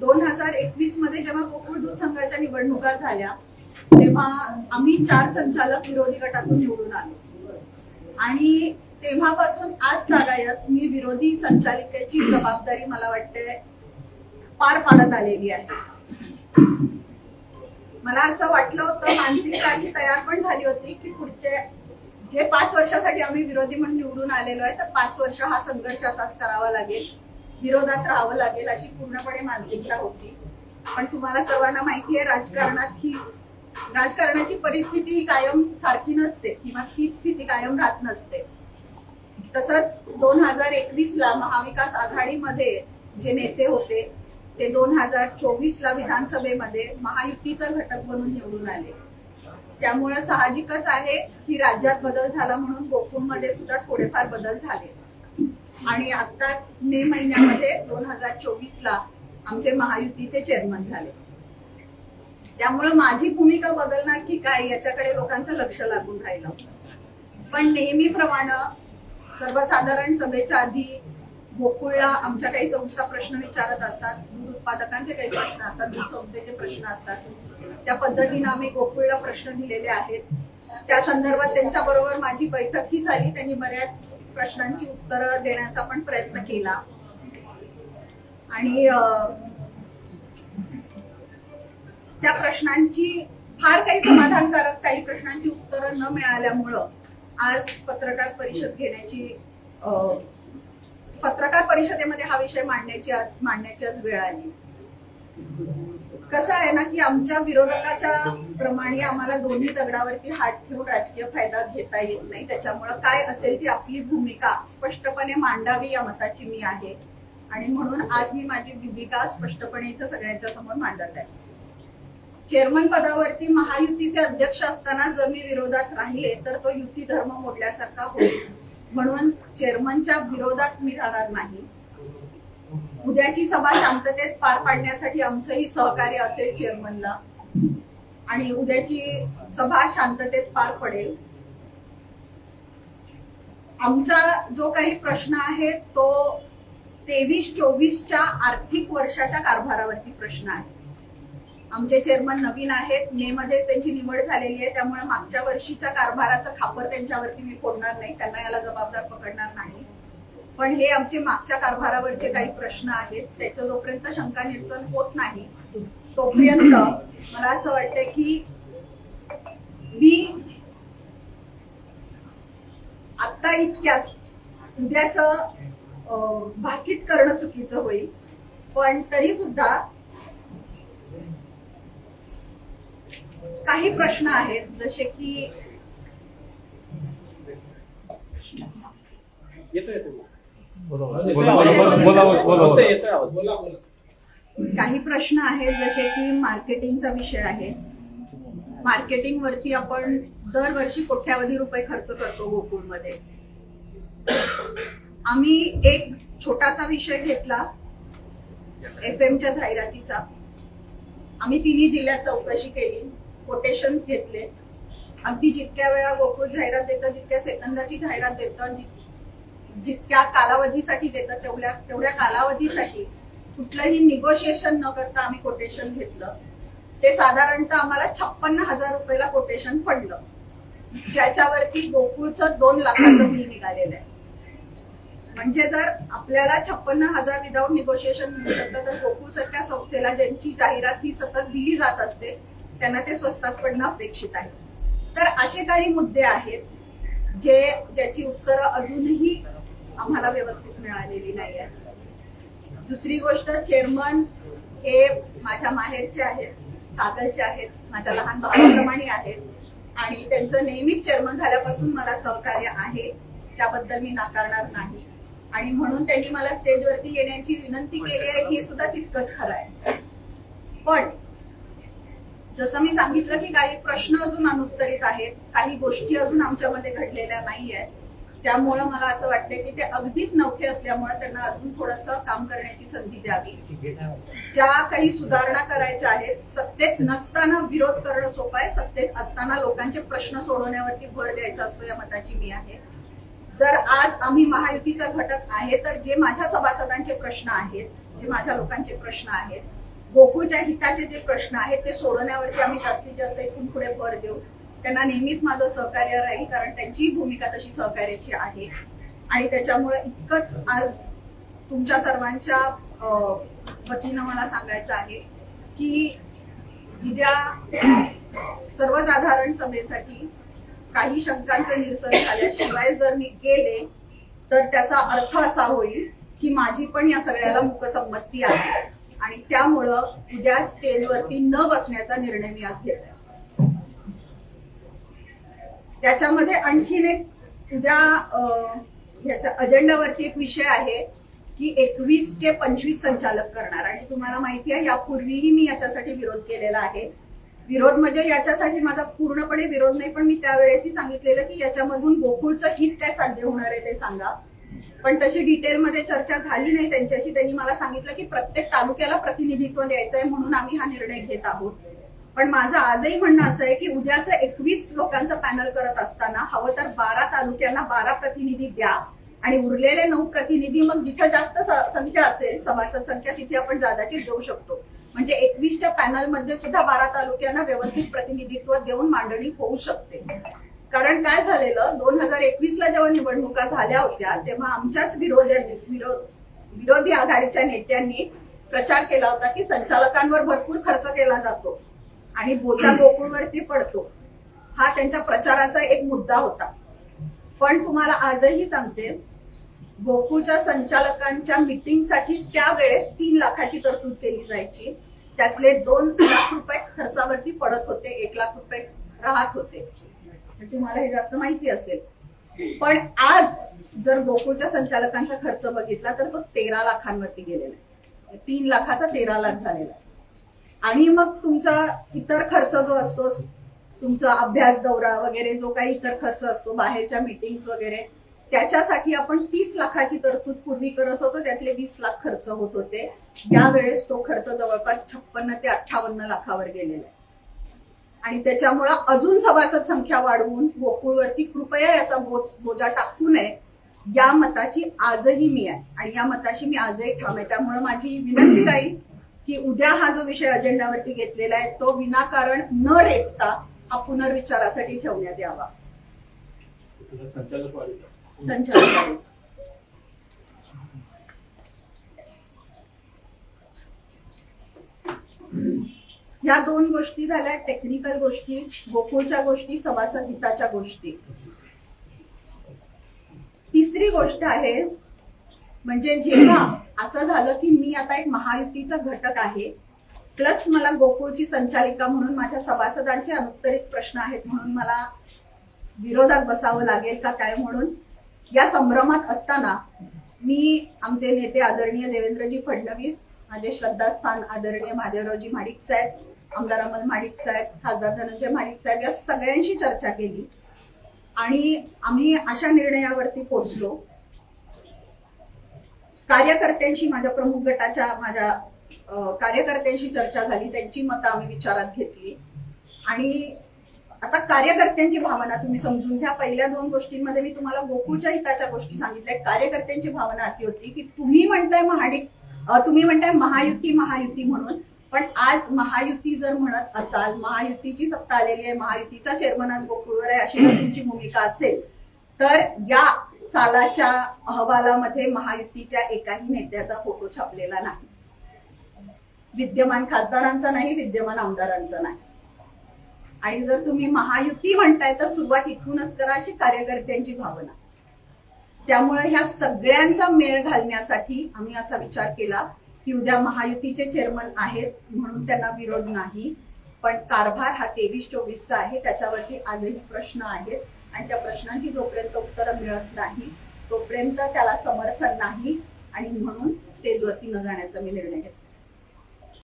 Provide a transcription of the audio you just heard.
दोन हजार एकवीसमध्ये जेव्हा गोकुळ दूध संघाच्या निवडणुका झाल्या तेव्हा आम्ही चार संचालक विरोधी गटातून निवडून आलो. आणि तेव्हापासून आज तागायत मी विरोधी संचालिकेची जबाबदारी मला वाटते पार पाडत आलेली आहे. मला असं वाटलं होतं मानसिकता अशी तयार पण झाली होती की पुढचे जे पाच वर्षासाठी आम्ही विरोधी म्हणून निवडून आलेलो आहे तर पाच वर्ष हा संघर्ष असाच करावा लागेल. विरोधात राहावं लागेल अशी पूर्णपणे मानसिकता होती. पण तुम्हाला सर्वांना माहिती आहे राजकारणात ही राजकारणाची परिस्थिती ही कायम सारखी नसते किंवा तीच स्थिती कायम राहत नसते. तसंच दोन हजार एकवीस ला महाविकास आघाडीमध्ये जे नेते होते ते दोन हजार चोवीस ला विधानसभेमध्ये महायुतीचा घटक म्हणून निवडून आले. त्यामुळे साहजिकच आहे की राज्यात बदल झाला म्हणून गोकुळमध्ये सुद्धा थोडेफार बदल झाले. आणि आताच मे महिन्यामध्ये दोन हजार चोवीस ला आमचे महायुतीचे चेअरमन झाले. त्यामुळे माझी भूमिका बदलणार की काय याच्याकडे लोकांचं लक्ष लागून राहिलं. पण नेहमीप्रमाणे सर्वसाधारण सभेच्या आधी गोकुळला आमच्या काही संस्था प्रश्न विचारत असतात दूध उत्पादकांचे काही प्रश्न असतात दूध संस्थेचे प्रश्न असतात. त्या पद्धतीनं आम्ही गोकुळला प्रश्न दिलेले आहेत. त्या संदर्भात त्यांच्या बरोबर माझी बैठकही झाली त्यांनी बऱ्याच प्रश्नांची उत्तरं देण्याचा पण प्रयत्न केला. आणि अं, त्या प्रश्नांची फार काही समाधानकारक काही प्रश्नांची उत्तरं न मिळाल्यामुळं आज पत्रकार परिषद घेण्याची पत्रकार परिषदेमध्ये हा विषय मांडण्याची मांडण्याची आज वेळ आली. कसं आहे ना की आमच्या विरोधकाच्या प्रमाणे आम्हाला दोन्ही दगडावरती हात ठेवून राजकीय फायदा घेता येत नाही. त्याच्यामुळं काय असेल ती आपली भूमिका स्पष्टपणे मांडावी या मताची मी आहे. आणि म्हणून आज मी माझी भूमिका स्पष्टपणे इथं सगळ्यांच्या समोर मांडत आहे. चेअरमन पदावरती महायुतीचे अध्यक्ष असताना जर मी विरोधात राहिले तर तो युती धर्म मोडल्यासारखा होईल. म्हणून चेअरमनच्या विरोधात मी राहणार नाही. उद्याची सभा शांततेत पार पाडण्यासाठी आमचंही सहकार्य असेल चेअरमनला आणि उद्याची सभा शांततेत पार पडेल. आमचा जो काही प्रश्न आहे तो तेवीस चोवीसच्या आर्थिक वर्षाच्या कारभारावरती प्रश्न आहे. आमचे चेअरमन नवीन आहेत मे मध्येच त्यांची निवड झालेली आहे त्यामुळे मागच्या वर्षीच्या कारभाराचं खापर त्यांच्यावरती मी फोडणार नाही त्यांना याला जबाबदार पकडणार नाही. पण हे आमचे मागच्या कारभारावरचे काही प्रश्न आहेत. त्याचं जोपर्यंत शंका निरसन होत नाही तोपर्यंत मला असं वाटतंय की मी आता इतक्यात उद्याच भाकीत करणं चुकीचं होईल. पण तरी सुद्धा काही प्रश्न आहेत जसे की येतो येतो काही प्रश्न आहेत जसे की मार्केटिंगचा विषय आहे. मार्केटिंग वरती आपण दरवर्षी कोट्यावधी रुपये खर्च करतो गोकुळमध्ये. आम्ही एक छोटासा विषय घेतला एफ च्या जाहिरातीचा. आम्ही तिन्ही जिल्ह्यात चौकशी केली कोटेशन्स घेतले. अगदी जितक्या वेळा गोकुळ जाहिरात देतं जितक्या सेकंदाची जाहिरात देतं जितक्या कालावधीसाठी देतात तेवढ्या तेवढ्या कालावधीसाठी कुठलंही निगोशिएशन न करता आम्ही कोटेशन घेतलं. ते साधारणतः आम्हाला छप्पन्न हजार रुपयाला कोटेशन पडलं. ज्याच्यावरती गोकुळचं दोन लाखाचं बिल निघालेलं आहे. म्हणजे जर आपल्याला छप्पन्न हजार विदाऊट निगोशिएशन मिळू शकतं तर गोकुळ सारख्या संस्थेला ज्यांची जाहिरात ही सतत दिली जात असते त्यांना ते स्वस्तात पडणं अपेक्षित आहे. तर असे काही मुद्दे आहेत जे ज्याची उत्तरं अजूनही आम्हाला व्यवस्थित मिळालेली नाही आहे दुसरी गोष्ट चेअरमन हे माझ्या माहेरचे आहेत कागलचे आहेत माझ्या लहान भावाप्रमाणे आहेत. आणि त्यांचं नेहमीच चेअरमन झाल्यापासून मला सहकार्य आहे. त्याबद्दल मी नाकारणार नाही. आणि म्हणून त्यांनी मला स्टेजवरती येण्याची विनंती केली आहे हे सुद्धा तितकंच खरं आहे. पण जसं मी सांगितलं की काही प्रश्न अजून अनुत्तरित आहेत काही गोष्टी अजून आमच्यामध्ये घडलेल्या नाही आहेत त्यामुळं मला असं वाटतंय की ते अगदीच नवखे असल्यामुळे त्यांना अजून थोडस काम करण्याची संधी द्यावी. ज्या काही सुधारणा करायच्या आहेत सत्तेत नसताना विरोध करणं सोपं आहे सत्तेत असताना लोकांचे प्रश्न सोडवण्यावरती भर द्यायचा असतो या मताची मी आहे. जर आज आम्ही महायुतीचा घटक आहे तर जे माझ्या सभासदांचे प्रश्न आहेत जे माझ्या लोकांचे प्रश्न आहेत गोकुळच्या हिताचे जे प्रश्न आहेत ते सोडवण्यावरती आम्ही जास्तीत जास्त इथून पुढे भर देऊ. त्यांना नेहमीच माझं सहकार्य राहील कारण त्यांची भूमिका तशी सहकार्याची आहे. आणि त्याच्यामुळे इतकंच आज तुमच्या सर्वांच्या अं, वतीनं मला सांगायचं आहे की उद्या सर्वसाधारण सभेसाठी काही शंकांचं निरसन झाल्याशिवाय जर मी गेले तर त्याचा अर्थ असा होईल की माझी पण या सगळ्याला मुकसंमती आहे. आणि त्यामुळं उद्या स्टेजवरती न बसण्याचा निर्णय मी आज घेतला त्याच्यामध्ये आणखीन एक उद्या याच्या अजेंडावरती एक विषय आहे की एकवीस ते पंचवीस संचालक करणार. आणि तुम्हाला माहिती आहे यापूर्वीही मी याच्यासाठी विरोध केलेला आहे. विरोध म्हणजे याच्यासाठी माझा पूर्णपणे विरोध नाही पण मी त्यावेळेसही सांगितलेलं की याच्यामधून गोकुळचं हित काय साध्य होणार आहे ते सांगा. पण तशी डिटेलमध्ये चर्चा झाली नाही त्यांच्याशी. त्यांनी मला सांगितलं की प्रत्येक तालुक्याला प्रतिनिधित्व द्यायचं आहे म्हणून आम्ही हा निर्णय घेत आहोत. पण माझं आजही म्हणणं असं आहे की उद्याचं एकवीस लोकांचं पॅनल करत असताना हवं तर बारा तालुक्यांना बारा प्रतिनिधी द्या आणि उरलेले नऊ प्रतिनिधी मग जिथं जास्त संख्या असेल सभासद संख्या तिथे आपण जादाची देऊ शकतो. म्हणजे एकवीसच्या पॅनलमध्ये सुद्धा बारा तालुक्यांना व्यवस्थित प्रतिनिधित्व देऊन मांडणी होऊ शकते. कारण काय झालेलं दोन हजार एकवीस ला जेव्हा निवडणुका झाल्या होत्या तेव्हा आमच्याच विरोधी विरोधी आघाडीच्या नेत्यांनी प्रचार केला होता की संचालकांवर भरपूर खर्च केला जातो आणि बोचा गोकुळवरती पडतो. हा त्यांच्या प्रचाराचा एक मुद्दा होता. पण तुम्हाला आजही सांगते गोकुळच्या संचालकांच्या मिटिंगसाठी त्यावेळेस तीन लाखाची तरतूद केली जायची. त्यातले दोन लाख रुपये खर्चावरती पडत होते एक लाख रुपये राहत होते. तुम्हाला हे जास्त माहिती असेल. पण आज जर गोकुळच्या संचालकांचा खर्च बघितला तर तो तेरा लाखांवरती गेलेला आहे. तीन लाखाचा तेरा लाख झालेला आहे. आणि मग तुमचा इतर खर्च जो असतो तुमचा अभ्यास दौरा वगैरे जो काही इतर खर्च असतो बाहेरच्या मीटिंग्स वगैरे त्याच्यासाठी आपण तीस लाखाची तरतूद पूर्वी करत होतो त्यातले वीस लाख खर्च होत होते. यावेळेस तो खर्च जवळपास छप्पन्न ते अठ्ठावन्न लाखावर गेलेला आहे. आणि त्याच्यामुळं अजून सभासद संख्या वाढवून गोकुळवरती कृपया याचा बोज टाकू नये या मताची आजही मी आहे. आणि या मताशी मी आजही ठाम आहे. त्यामुळे माझी विनंती राहील की उद्या हा जो विषय अजेंडावरती घेतलेला आहे तो विनाकारण न रेटता हा पुनर्विचारासाठी ठेवण्यात यावा. संचालक ह्या दोन गोष्टी झाल्या टेक्निकल गोष्टी गोकुळच्या गोष्टी सभासद हिताच्या गोष्टी. तिसरी गोष्ट आहे म्हणजे जेव्हा असं झालं की मी आता एक महायुतीचा घटक आहे प्लस मला गोकुळची संचालिका म्हणून माझ्या सभासदांचे अनुत्तरित प्रश्न आहेत म्हणून मला विरोधात बसावं लागेल का काय म्हणून या संभ्रमात असताना मी आमचे नेते आदरणीय देवेंद्रजी फडणवीस माझे श्रद्धास्थान आदरणीय महादेवरावजी माडिक साहेब आमदार अमल माडिक साहेब खासदार धनंजय माडिक साहेब या सगळ्यांशी चर्चा केली. आणि आम्ही अशा निर्णयावरती पोहोचलो. कार्यकर्त्यांशी माझ्या प्रमुख गटाच्या माझ्या कार्यकर्त्यांशी चर्चा झाली त्यांची मतं आम्ही विचारात घेतली. आणि आता कार्यकर्त्यांची भावना तुम्ही समजून घ्या. पहिल्या दोन गोष्टींमध्ये मी तुम्हाला गोकुळच्या हिताच्या गोष्टी सांगितल्या. कार्यकर्त्यांची भावना अशी होती की तुम्ही म्हणताय महाडिक तुम्ही म्हणताय महायुती महायुती म्हणून. पण आज महायुती जर म्हणत असाल महायुतीची सत्ता आलेली आहे महायुतीचा चेअरमन आज गोकुळवर आहे अशी तुमची भूमिका असेल तर या सालाच्या अहवालामध्ये महायुतीच्या एकाही नेत्याचा फोटो छापलेला नाही. विद्यमान खासदारांचा नाही विद्यमान आमदारांचा नाही. आणि जर तुम्ही महायुती म्हणताय तर सुरुवात इथूनच करा अशी कार्यकर्त्यांची भावना. त्यामुळे ह्या सगळ्यांचा मेळ घालण्यासाठी आम्ही असा विचार केला की उद्या महायुतीचे चेअरमन आहेत म्हणून त्यांना विरोध नाही. पण कारभार हा तेवीस चोवीसचा आहे त्याच्यावरती आजही प्रश्न आहेत. आणि त्या प्रश्नांची जोपर्यंत उत्तरं मिळत नाही तोपर्यंत त्याला समर्थन नाही. आणि म्हणून स्टेजवरती न जाण्याचा मी निर्णय घेतला.